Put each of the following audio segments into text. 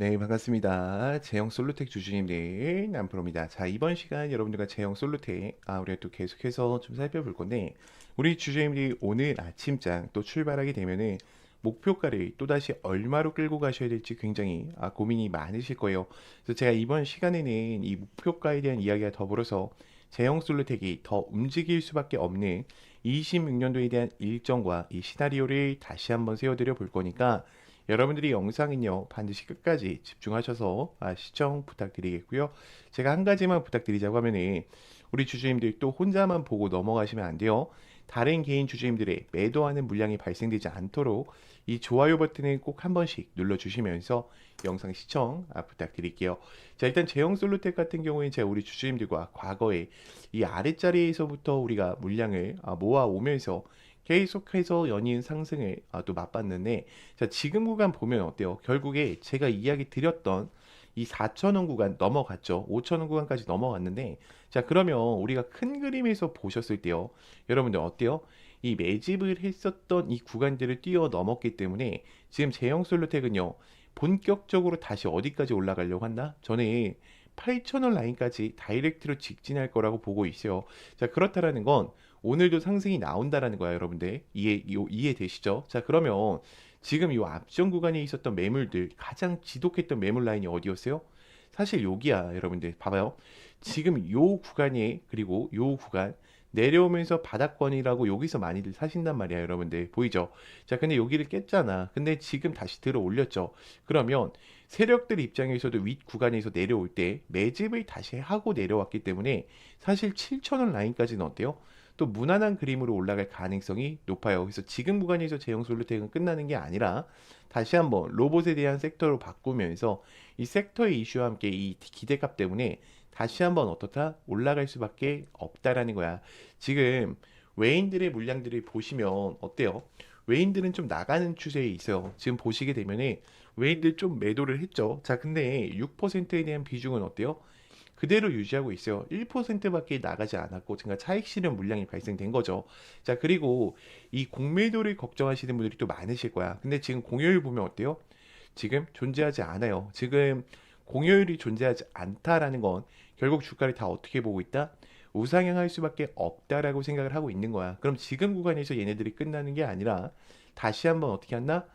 네, 반갑습니다. 제형 솔루텍 주주님들 남프로입니다. 자, 이번 시간 여러분들과 제형 솔루텍 아, 우리가 또 계속해서 좀 살펴볼 건데 우리 주주님들이 오늘 아침장 또 출발하게 되면은 목표가를 또다시 얼마로 끌고 가셔야 될지 굉장히 아, 고민이 많으실 거예요. 그래서 제가 이번 시간에는 이 목표가에 대한 이야기와 더불어서 제형 솔루텍이 더 움직일 수밖에 없는 26년도에 대한 일정과 이 시나리오를 다시 한번 세워드려 볼 거니까 여러분들이 영상은요 반드시 끝까지 집중하셔서 아, 시청 부탁드리겠고요. 제가 한 가지만 부탁드리자고 하면은 우리 주주님들 또 혼자만 보고 넘어가시면 안 돼요. 다른 개인 주주님들의 매도하는 물량이 발생되지 않도록 이 좋아요 버튼을 꼭 한 번씩 눌러주시면서 영상 시청 아, 부탁드릴게요. 자 일단 제형 솔루텍 같은 경우에 제가 우리 주주님들과 과거에 이 아랫자리에서부터 우리가 물량을 아, 모아 오면서 계속해서 연이은 상승을 아, 또 맛봤는데 자 지금 구간 보면 어때요? 결국에 제가 이야기 드렸던 이 4천원 구간 넘어갔죠. 5천원 구간까지 넘어갔는데 자 그러면 우리가 큰 그림에서 보셨을 때요. 여러분들 어때요? 이 매집을 했었던 이 구간들을 뛰어 넘었기 때문에 지금 제형 솔루텍은요. 본격적으로 다시 어디까지 올라가려고 한다? 저는 8,000원 라인까지 다이렉트로 직진할 거라고 보고 있어요. 자, 그렇다라는 건 오늘도 상승이 나온다라는 거야, 여러분들. 이해, 요, 이해 되시죠? 자, 그러면 지금 이 앞전 구간에 있었던 매물들, 가장 지독했던 매물 라인이 어디였어요? 사실 여기야, 여러분들. 봐봐요. 지금 요 구간에, 그리고 요 구간, 내려오면서 바닥권이라고 여기서 많이들 사신단 말이야, 여러분들. 보이죠? 자, 근데 여기를 깼잖아. 근데 지금 다시 들어 올렸죠. 그러면 세력들 입장에서도 윗 구간에서 내려올 때 매집을 다시 하고 내려왔기 때문에 사실 7천원 라인까지는 어때요? 또 무난한 그림으로 올라갈 가능성이 높아요. 그래서 지금 구간에서 제형 솔루텍은 끝나는 게 아니라 다시 한번 로봇에 대한 섹터로 바꾸면서 이 섹터의 이슈와 함께 이 기대값 때문에 다시 한번 어떻다 올라갈 수밖에 없다라는 거야. 지금 외인들의 물량들을 보시면 어때요? 외인들은 좀 나가는 추세에 있어요. 지금 보시게 되면은 외인들 좀 매도를 했죠. 자, 근데 6%에 대한 비중은 어때요? 그대로 유지하고 있어요. 1%밖에 나가지 않았고 제가 차익 실현 물량이 발생된 거죠. 자, 그리고 이 공매도를 걱정하시는 분들이 또 많으실 거야. 근데 지금 공여율 보면 어때요? 지금 존재하지 않아요. 지금 공여율이 존재하지 않다라는 건 결국 주가를 다 어떻게 보고 있다? 우상향할 수밖에 없다라고 생각을 하고 있는 거야. 그럼 지금 구간에서 얘네들이 끝나는 게 아니라 다시 한번 어떻게 한다?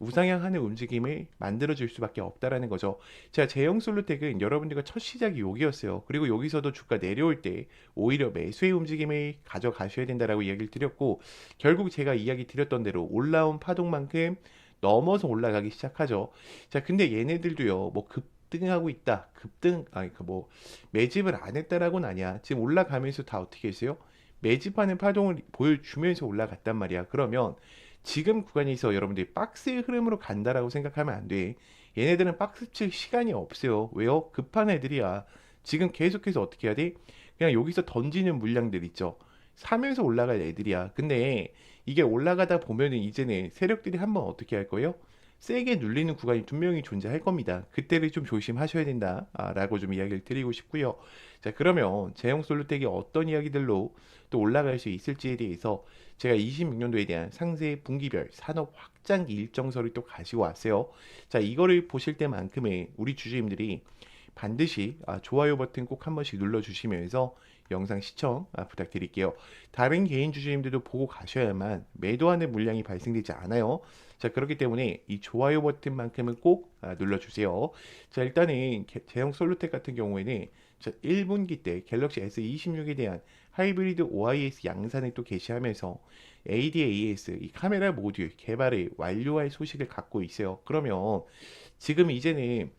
우상향하는 움직임을 만들어 줄 수밖에 없다라는 거죠. 자, 제형 솔루텍은 여러분들과 첫 시작이 여기였어요. 그리고 여기서도 주가 내려올 때 오히려 매수의 움직임을 가져가셔야 된다라고 이야기를 드렸고 결국 제가 이야기 드렸던 대로 올라온 파동만큼 넘어서 올라가기 시작하죠. 자, 근데 얘네들도요. 뭐 급 등하고 있다. 급등 아니 그뭐 매집을 안 했다라고는 아니야. 지금 올라가면서 다 어떻게 했어요? 매집하는 파동을 보여주면서 올라갔단 말이야. 그러면 지금 구간에서 여러분들이 박스의 흐름으로 간다라고 생각하면 안 돼. 얘네들은 박스 칠 시간이 없어요. 왜요? 급한 애들이야. 지금 계속해서 어떻게 해야 돼? 그냥 여기서 던지는 물량들 있죠. 사면서 올라갈 애들이야. 근데 이게 올라가다 보면은 이제는 세력들이 한번 어떻게 할 거예요? 세게 눌리는 구간이 분명히 존재할 겁니다. 그때를 좀 조심하셔야 된다라고 좀 이야기를 드리고 싶고요. 자 그러면 제형 솔루텍이 어떤 이야기들로 또 올라갈 수 있을지에 대해서 제가 26년도에 대한 상세 분기별 산업 확장기 일정서를 또 가지고 왔어요. 자 이거를 보실 때만큼의 우리 주주님들이 반드시 아, 좋아요 버튼 꼭 한 번씩 눌러주시면서 영상 시청 아, 부탁드릴게요. 다른 개인 주주님들도 보고 가셔야만 매도하는 물량이 발생되지 않아요. 자 그렇기 때문에 이 좋아요 버튼만큼은 꼭 아, 눌러주세요. 자 일단은 제형 솔루텍 같은 경우에는 자 1분기 때 갤럭시 S26에 대한 하이브리드 OIS 양산을 또 개시하면서 ADAS 이 카메라 모듈 개발을 완료할 소식을 갖고 있어요. 그러면 지금 이제는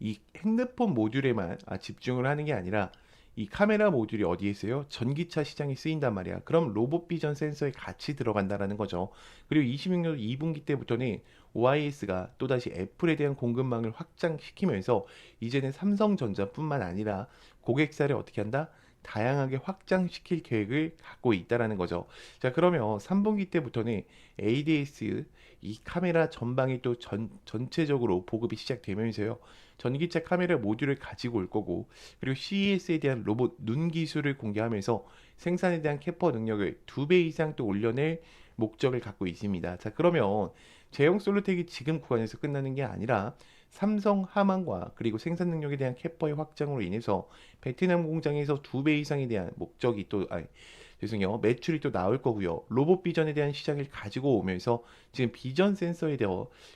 이 핸드폰 모듈에만 아, 집중을 하는 게 아니라 이 카메라 모듈이 어디에 있어요? 전기차 시장에 쓰인단 말이야. 그럼 로봇 비전 센서에 같이 들어간다라는 거죠. 그리고 26년 2분기 때부터는 OIS가 또다시 애플에 대한 공급망을 확장시키면서 이제는 삼성전자뿐만 아니라 고객사를 어떻게 한다? 다양하게 확장시킬 계획을 갖고 있다라는 거죠. 자, 그러면 3분기 때부터는 ADS 이 카메라 전방이 또 전, 전체적으로 보급이 시작되면서요. 전기차 카메라 모듈을 가지고 올 거고 그리고 CES에 대한 로봇 눈 기술을 공개하면서 생산에 대한 캐퍼 능력을 두 배 이상 또 올려낼 목적을 갖고 있습니다. 자 그러면 제형 솔루텍이 지금 구간에서 끝나는 게 아니라 삼성 하만과 그리고 생산 능력에 대한 캐퍼의 확장으로 인해서 베트남 공장에서 두 배 이상에 대한 목적이 또 아니 죄송해요. 매출이 또 나올 거고요. 로봇 비전에 대한 시장을 가지고 오면서 지금 비전 센서에 대해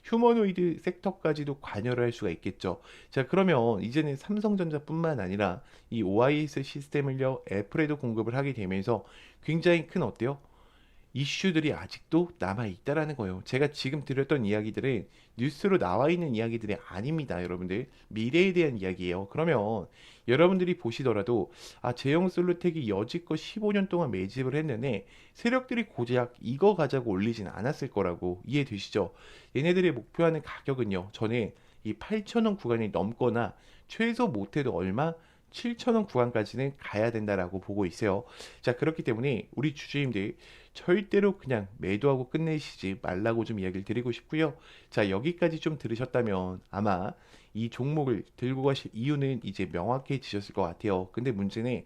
휴머노이드 섹터까지도 관여를 할 수가 있겠죠. 자 그러면 이제는 삼성전자뿐만 아니라 이 OIS 시스템을요 애플에도 공급을 하게 되면서 굉장히 큰 어때요 이슈들이 아직도 남아 있다라는 거예요. 제가 지금 드렸던 이야기들은 뉴스로 나와 있는 이야기들이 아닙니다, 여러분들. 미래에 대한 이야기예요. 그러면 여러분들이 보시더라도 아, 제형 솔루텍이 여지껏 15년 동안 매집을 했는데 세력들이 고작 이거 가자고 올리진 않았을 거라고 이해되시죠? 얘네들의 목표하는 가격은요. 전에 이 8,000원 구간이 넘거나 최소 못해도 얼마? 7,000원 구간까지는 가야 된다라고 보고 있어요. 자, 그렇기 때문에 우리 주주님들 절대로 그냥 매도하고 끝내시지 말라고 좀 이야기를 드리고 싶고요. 자, 여기까지 좀 들으셨다면 아마 이 종목을 들고 가실 이유는 이제 명확해지셨을 것 같아요. 근데 문제는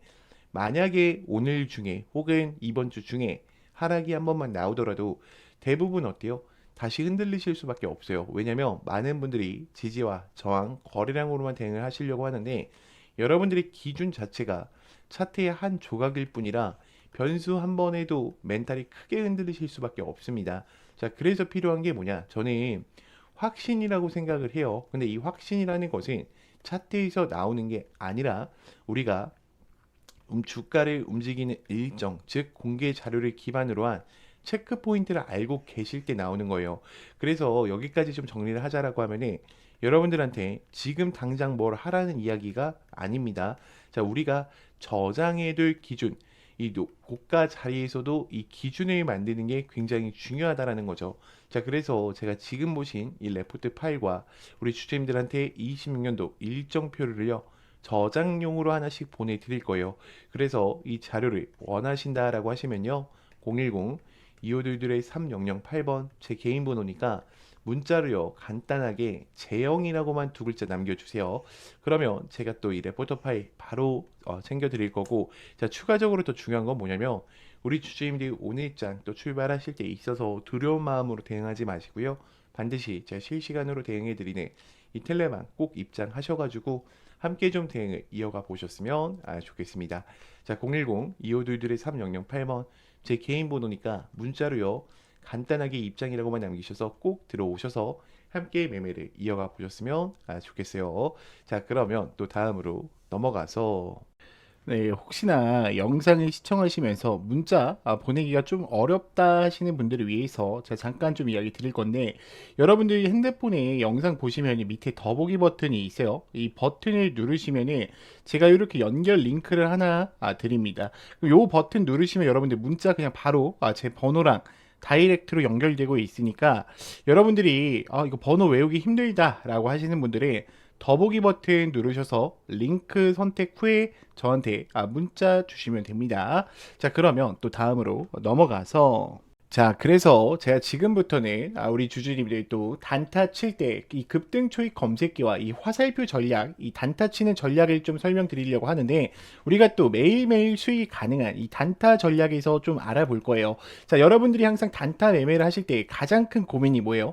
만약에 오늘 중에 혹은 이번 주 중에 하락이 한 번만 나오더라도 대부분 어때요? 다시 흔들리실 수밖에 없어요. 왜냐면 많은 분들이 지지와 저항, 거래량으로만 대응을 하시려고 하는데 여러분들의 기준 자체가 차트의 한 조각일 뿐이라 변수 한 번에도 멘탈이 크게 흔들리실 수밖에 없습니다. 자, 그래서 필요한 게 뭐냐? 저는 확신이라고 생각을 해요. 근데 이 확신이라는 것은 차트에서 나오는 게 아니라 우리가 음, 주가를 움직이는 일정, 즉 공개 자료를 기반으로 한 체크 포인트를 알고 계실 때 나오는 거예요. 그래서 여기까지 좀 정리를 하자라고 하면은 여러분들한테 지금 당장 뭘 하라는 이야기가 아닙니다. 자, 우리가 저장해둘 기준, 이 노- 고가 자리에서도 이 기준을 만드는 게 굉장히 중요하다라는 거죠. 자, 그래서 제가 지금 보신 이 레포트 파일과 우리 주주님들한테 26년도 일정표를요, 저장용으로 하나씩 보내드릴 거예요. 그래서 이 자료를 원하신다라고 하시면요, 010 2522의 3008번 제 개인 번호니까 문자로요 간단하게 재영이라고만 두 글자 남겨주세요. 그러면 제가 또 이 레포터 파일 바로 어, 챙겨드릴 거고 자 추가적으로 더 중요한 건 뭐냐면 우리 주주님들이 오늘장 또 출발하실 때 있어서 두려운 마음으로 대응하지 마시고요. 반드시 제가 실시간으로 대응해드리는 이 텔레만 꼭 입장하셔가지고 함께 좀 대응을 이어가 보셨으면 아, 좋겠습니다. 자 010 2522의 3008번 제 개인 번호니까 문자로요. 간단하게 입장이라고만 남기셔서 꼭 들어오셔서 함께 매매를 이어가 보셨으면 아, 좋겠어요. 자, 그러면 또 다음으로 넘어가서 네, 혹시나 영상을 시청하시면서 문자 아, 보내기가 좀 어렵다 하시는 분들을 위해서 제가 잠깐 좀 이야기 드릴 건데 여러분들이 핸드폰에 영상 보시면 밑에 더보기 버튼이 있어요. 이 버튼을 누르시면은 제가 이렇게 연결 링크를 하나 아, 드립니다. 요 버튼 누르시면 여러분들 문자 그냥 바로 아, 제 번호랑 다이렉트로 연결되고 있으니까 여러분들이 아, 이거 번호 외우기 힘들다라고 하시는 분들은 더보기 버튼 누르셔서 링크 선택 후에 저한테 아, 문자 주시면 됩니다. 자, 그러면 또 다음으로 넘어가서 자, 그래서 제가 지금부터는 아, 우리 주주님들이 또 단타 칠 때 이 급등 초입 검색기와 이 화살표 전략, 이 단타 치는 전략을 좀 설명드리려고 하는데 우리가 또 매일매일 수익이 가능한 이 단타 전략에서 좀 알아볼 거예요. 자, 여러분들이 항상 단타 매매를 하실 때 가장 큰 고민이 뭐예요?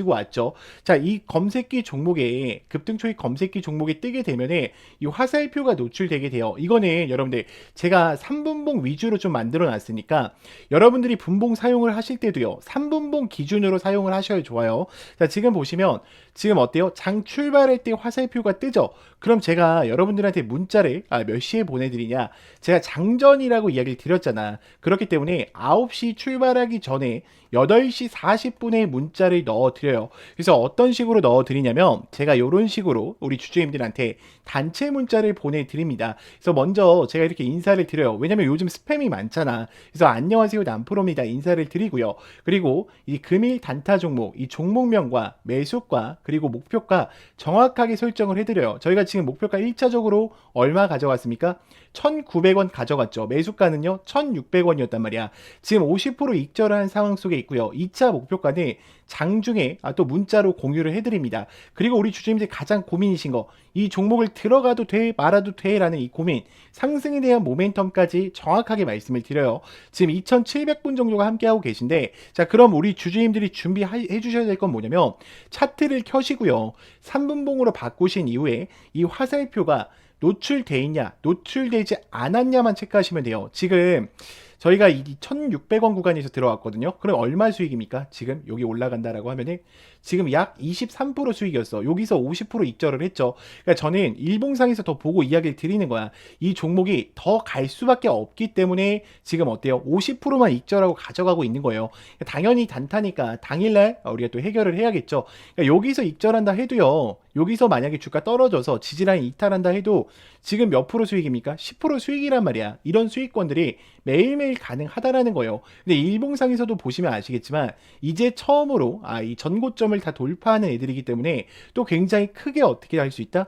왔죠. 자, 이 검색기 종목에 급등 초입 검색기 종목이 뜨게 되면은 이 화살표가 노출되게 돼요. 이거는 여러분들 제가 3분봉 위주로 좀 만들어 놨으니까 여러분들이 분봉 사용을 하실 때도요. 3분봉 기준으로 사용을 하셔야 좋아요. 자, 지금 보시면 지금 어때요? 장 출발할 때 화살표가 뜨죠. 그럼 제가 여러분들한테 문자를 아, 몇 시에 보내드리냐? 제가 장전이라고 이야기를 드렸잖아. 그렇기 때문에 9시 출발하기 전에 8시 40분에 문자를 넣어드려요. 그래서 어떤 식으로 넣어드리냐면 제가 이런 식으로 우리 주주님들한테 단체 문자를 보내드립니다. 그래서 먼저 제가 이렇게 인사를 드려요. 왜냐면 요즘 스팸이 많잖아. 그래서 안녕하세요 남프로입니다 인사를 드리고요. 그리고 이 금일 단타 종목 이 종목명과 매수가 그리고 목표가 정확하게 설정을 해드려요. 저희가 지금 목표가 1차적으로 얼마 가져갔습니까? 1,900원 가져갔죠. 매수가는요 1,600원이었단 말이야. 지금 50% 익절한 상황 속에 있고요. 2차 목표가는 장중에 아, 또 문자로 공유를 해드립니다. 그리고 우리 주주님들 가장 고민이신 거 이 종목을 들어가도 돼 말아도 돼 라는 이 고민 상승에 대한 모멘텀까지 정확하게 말씀을 드려요. 지금 2,700분 정도가 함께하고 계신데 자 그럼 우리 주주님들이 준비해 주셔야 될 건 뭐냐면 차트를 켜시고요. 3분봉으로 바꾸신 이후에 이 화살표가 노출돼 있냐 노출되지 않았냐만 체크하시면 돼요. 지금 저희가 이 1,600원 구간에서 들어왔거든요. 그럼 얼마 수익입니까? 지금 여기 올라간다라고 하면은 지금 약 23% 수익이었어. 여기서 50% 익절을 했죠. 그러니까 저는 일봉상에서 더 보고 이야기를 드리는 거야. 이 종목이 더 갈 수밖에 없기 때문에 지금 어때요? 50%만 익절하고 가져가고 있는 거예요. 당연히 단타니까 당일날 우리가 또 해결을 해야겠죠. 그러니까 여기서 익절한다 해도요. 여기서 만약에 주가 떨어져서 지지라인 이탈한다 해도 지금 몇 프로 수익입니까? 10% 수익이란 말이야. 이런 수익권들이 매일매일 가능하다라는 거예요. 근데 일봉상에서도 보시면 아시겠지만 이제 처음으로 아, 이 전고점을 다 돌파하는 애들이기 때문에 또 굉장히 크게 어떻게 할 수 있다?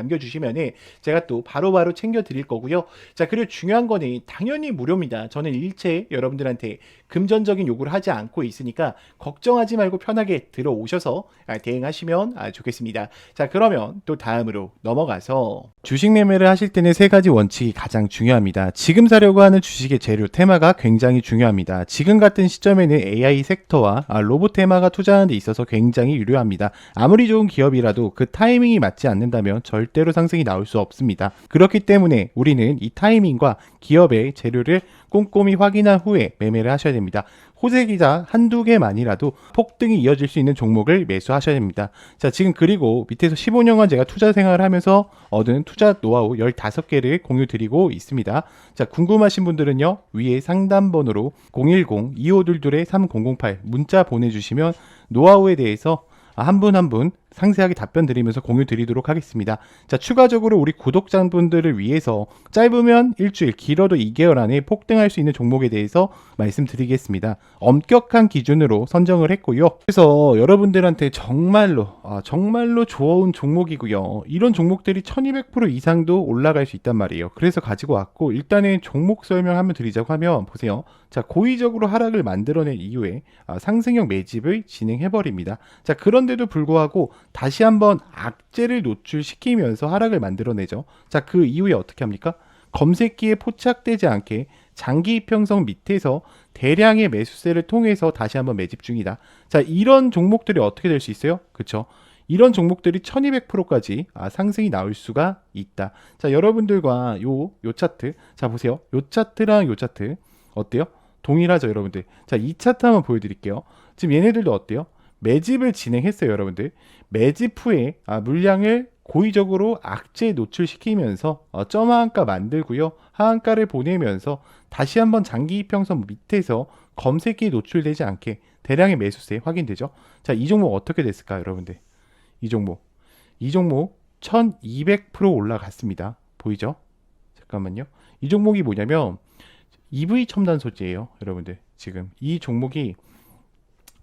남겨주시면은 제가 또 바로바로 챙겨 드릴 거고요. 자, 그리고 중요한 거는 당연히 무료입니다. 저는 일체 여러분들한테 금전적인 요구를 하지 않고 있으니까 걱정하지 말고 편하게 들어오셔서 아, 대응하시면 아, 좋겠습니다. 자, 그러면 또 다음으로 넘어가서 주식 매매를 하실 때는 세 가지 원칙이 가장 중요합니다. 지금 사려고 하는 주식의 재료 테마가 굉장히 중요합니다. 지금 같은 시점에는 AI 섹터와 아, 로봇 테마가 투자하는 데 있어서 굉장히 유료합니다. 아무리 좋은 기업이라도 그 타이밍이 맞지 않는다면 절대로 상승이 나올 수 없습니다. 그렇기 때문에 우리는 이 타이밍과 기업의 재료를 꼼꼼히 확인한 후에 매매를 하셔야 됩니다. 호재기자 한두 개만이라도 폭등이 이어질 수 있는 종목을 매수하셔야 됩니다. 자, 지금 그리고 밑에서 15년간 제가 투자 생활을 하면서 얻은 투자 노하우 15개를 공유 드리고 있습니다. 자, 궁금하신 분들은요, 위에 상담번호로 010-2522-3008 문자 보내주시면 노하우에 대해서 한 분 한분 상세하게 답변 드리면서 공유 드리도록 하겠습니다. 자, 추가적으로 우리 구독자분들을 위해서 짧으면 일주일, 길어도 2개월 안에 폭등할 수 있는 종목에 대해서 말씀드리겠습니다. 엄격한 기준으로 선정을 했고요. 그래서 여러분들한테 정말로, 아, 정말로 좋은 종목이고요. 이런 종목들이 1200% 이상도 올라갈 수 있단 말이에요. 그래서 가지고 왔고, 일단은 종목 설명 한번 드리자고 하면, 보세요. 자, 고의적으로 하락을 만들어낸 이후에 아, 상승형 매집을 진행해버립니다. 자, 그런데도 불구하고 다시 한번 악재를 노출시키면서 하락을 만들어내죠. 자, 그 이후에 어떻게 합니까? 검색기에 포착되지 않게 장기 이평선 밑에서 대량의 매수세를 통해서 다시 한번 매집 중이다. 자, 이런 종목들이 어떻게 될 수 있어요? 그렇죠? 이런 종목들이 1200%까지 아, 상승이 나올 수가 있다. 자, 여러분들과 요, 요 차트. 자, 보세요. 요 차트랑 요 차트. 어때요? 동일하죠, 여러분들. 자, 이 차트 한번 보여드릴게요. 지금 얘네들도 어때요? 매집을 진행했어요, 여러분들. 매집 후에 아, 물량을 고의적으로 악재에 노출시키면서 어, 점 하한가 만들고요. 하한가를 보내면서 다시 한번 장기 이평선 밑에서 검색기에 노출되지 않게 대량의 매수세 확인되죠. 자, 이 종목 어떻게 됐을까요, 여러분들? 이 종목. 이 종목 1200% 올라갔습니다. 보이죠? 잠깐만요. 이 종목이 뭐냐면 EV 첨단 소재예요, 여러분들. 지금 이 종목이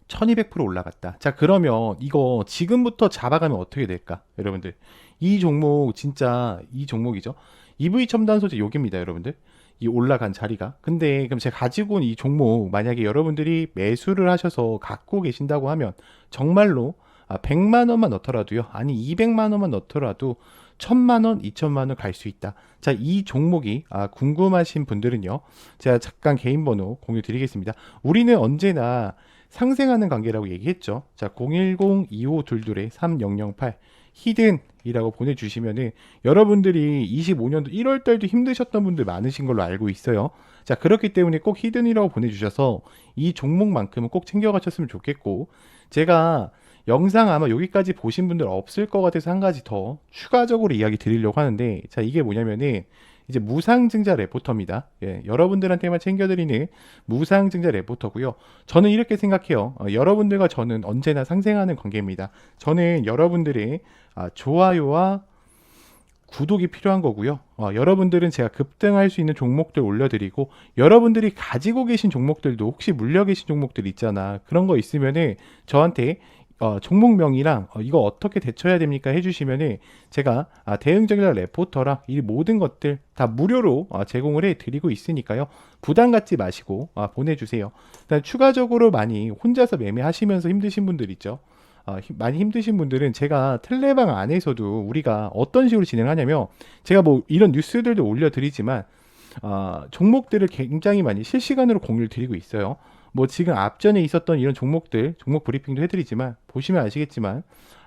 1200% 올라갔다. 자, 그러면 이거 지금부터 잡아가면 어떻게 될까? 여러분들. 이 종목 진짜 이 종목이죠. EV 첨단 소재 여기입니다, 여러분들. 이 올라간 자리가. 근데 그럼 제가 가지고 온 이 종목 만약에 여러분들이 매수를 하셔서 갖고 계신다고 하면 정말로 아, 100만 원만 넣더라도요. 아니 200만 원만 넣더라도 1000만 원, 2000만 원 갈 수 있다. 자, 이 종목이 아, 궁금하신 분들은요. 제가 잠깐 개인 번호 공유 드리겠습니다. 우리는 언제나 상생하는 관계라고 얘기했죠. 자, 010-2522-3008 히든이라고 보내주시면은 여러분들이 25년도 1월 달도 힘드셨던 분들 많으신 걸로 알고 있어요. 자, 그렇기 때문에 꼭 히든이라고 보내주셔서 이 종목만큼은 꼭 챙겨가셨으면 좋겠고, 제가 영상 아마 여기까지 보신 분들 없을 것 같아서 한 가지 더 추가적으로 이야기 드리려고 하는데, 자, 이게 뭐냐면은, 이제 무상증자 레포터입니다. 예, 여러분들한테만 챙겨드리는 무상증자 레포터고요. 저는 이렇게 생각해요. 어, 여러분들과 저는 언제나 상생하는 관계입니다. 저는 여러분들의 아, 좋아요와 구독이 필요한 거고요. 어, 여러분들은 제가 급등할 수 있는 종목들 올려드리고 여러분들이 가지고 계신 종목들도 혹시 물려 계신 종목들 있잖아. 그런 거 있으면은 저한테 어, 종목명이랑 어, 이거 어떻게 대처해야 됩니까 해주시면은 제가 아, 대응적인 레포터랑 이 모든 것들 다 무료로 어, 제공을 해드리고 있으니까요. 부담 갖지 마시고 아, 보내주세요. 추가적으로 많이 혼자서 매매하시면서 힘드신 분들 있죠. 아, 힘- 많이 힘드신 분들은 제가 텔레방 안에서도 우리가 어떤 식으로 진행하냐면 제가 뭐 이런 뉴스들도 올려드리지만 아, 종목들을 굉장히 많이 실시간으로 공유를 드리고 있어요. 뭐 지금 앞전에 있었던 이런 종목들 종목 브리핑도 해드리지만 보시면 아시겠지만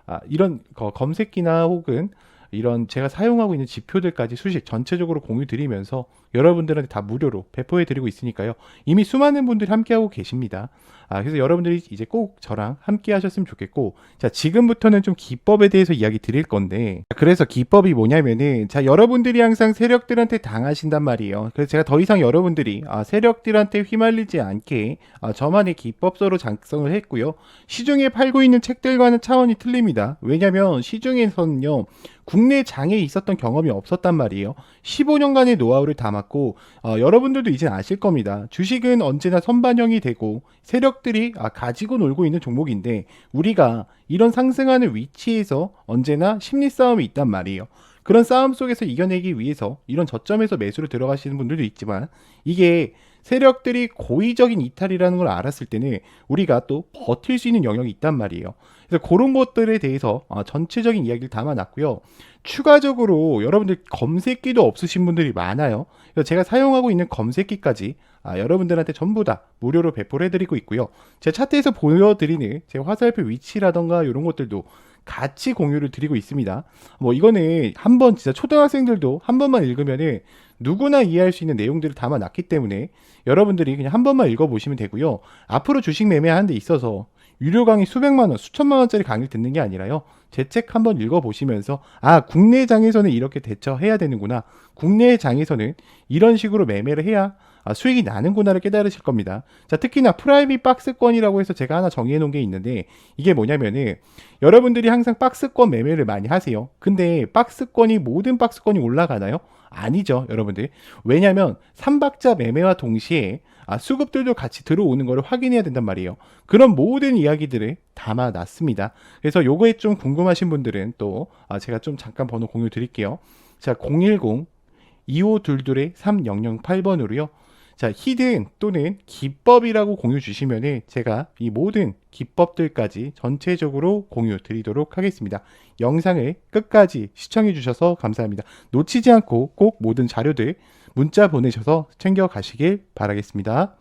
아, 이런 거 검색기나 혹은 이런 제가 사용하고 있는 지표들까지 수식 전체적으로 공유 드리면서 여러분들한테 다 무료로 배포해 드리고 있으니까요. 이미 수많은 분들이 함께하고 계십니다. 아, 그래서 여러분들이 이제 꼭 저랑 함께 하셨으면 좋겠고, 자, 지금부터는 좀 기법에 대해서 이야기 드릴 건데, 자, 그래서 기법이 뭐냐면은, 자, 여러분들이 항상 세력들한테 당하신단 말이에요. 그래서 제가 더 이상 여러분들이, 아, 세력들한테 휘말리지 않게, 아, 저만의 기법서로 작성을 했고요. 시중에 팔고 있는 책들과는 차원이 틀립니다. 왜냐면 시중에서는요, 국내 장에 있었던 경험이 없었단 말이에요. 15년간의 노하우를 담았고 어, 여러분들도 이제 아실 겁니다. 주식은 언제나 선반영이 되고 세력들이 아, 가지고 놀고 있는 종목인데 우리가 이런 상승하는 위치에서 언제나 심리 싸움이 있단 말이에요. 그런 싸움 속에서 이겨내기 위해서 이런 저점에서 매수를 들어가시는 분들도 있지만 이게 세력들이 고의적인 이탈이라는 걸 알았을 때는 우리가 또 버틸 수 있는 영역이 있단 말이에요. 그래서 그런 것들에 대해서 어, 전체적인 이야기를 담아놨고요. 추가적으로 여러분들 검색기도 없으신 분들이 많아요. 그래서 제가 사용하고 있는 검색기까지 아, 여러분들한테 전부 다 무료로 배포를 해드리고 있고요. 제 차트에서 보여드리는 제 화살표 위치라던가 이런 것들도 같이 공유를 드리고 있습니다. 뭐 이거는 한번 진짜 초등학생들도 한 번만 읽으면은 누구나 이해할 수 있는 내용들을 담아놨기 때문에 여러분들이 그냥 한 번만 읽어보시면 되고요. 앞으로 주식 매매하는 데 있어서 유료 강의 수백만 원, 수천만 원짜리 강의를 듣는 게 아니라요. 제 책 한번 읽어보시면서 아 국내 장에서는 이렇게 대처해야 되는구나. 국내 장에서는 이런 식으로 매매를 해야 아, 수익이 나는구나를 깨달으실 겁니다. 자 특히나 프라이빗 박스권이라고 해서 제가 하나 정리해 놓은 게 있는데 이게 뭐냐면은 여러분들이 항상 박스권 매매를 많이 하세요. 근데 박스권이 모든 박스권이 올라가나요? 아니죠, 여러분들. 왜냐면 삼박자 매매와 동시에 아, 수급들도 같이 들어오는 것을 확인해야 된단 말이에요. 그런 모든 이야기들을 담아 놨습니다. 그래서 요거에 좀 궁금하신 분들은 또 아, 제가 좀 잠깐 번호 공유 드릴게요. 자, 010 2522의 3008번으로요. 자, 히든 또는 기법이라고 공유 주시면은 제가 이 모든 기법들까지 전체적으로 공유 드리도록 하겠습니다. 영상을 끝까지 시청해 주셔서 감사합니다. 놓치지 않고 꼭 모든 자료들 문자 보내셔서 챙겨 가시길 바라겠습니다.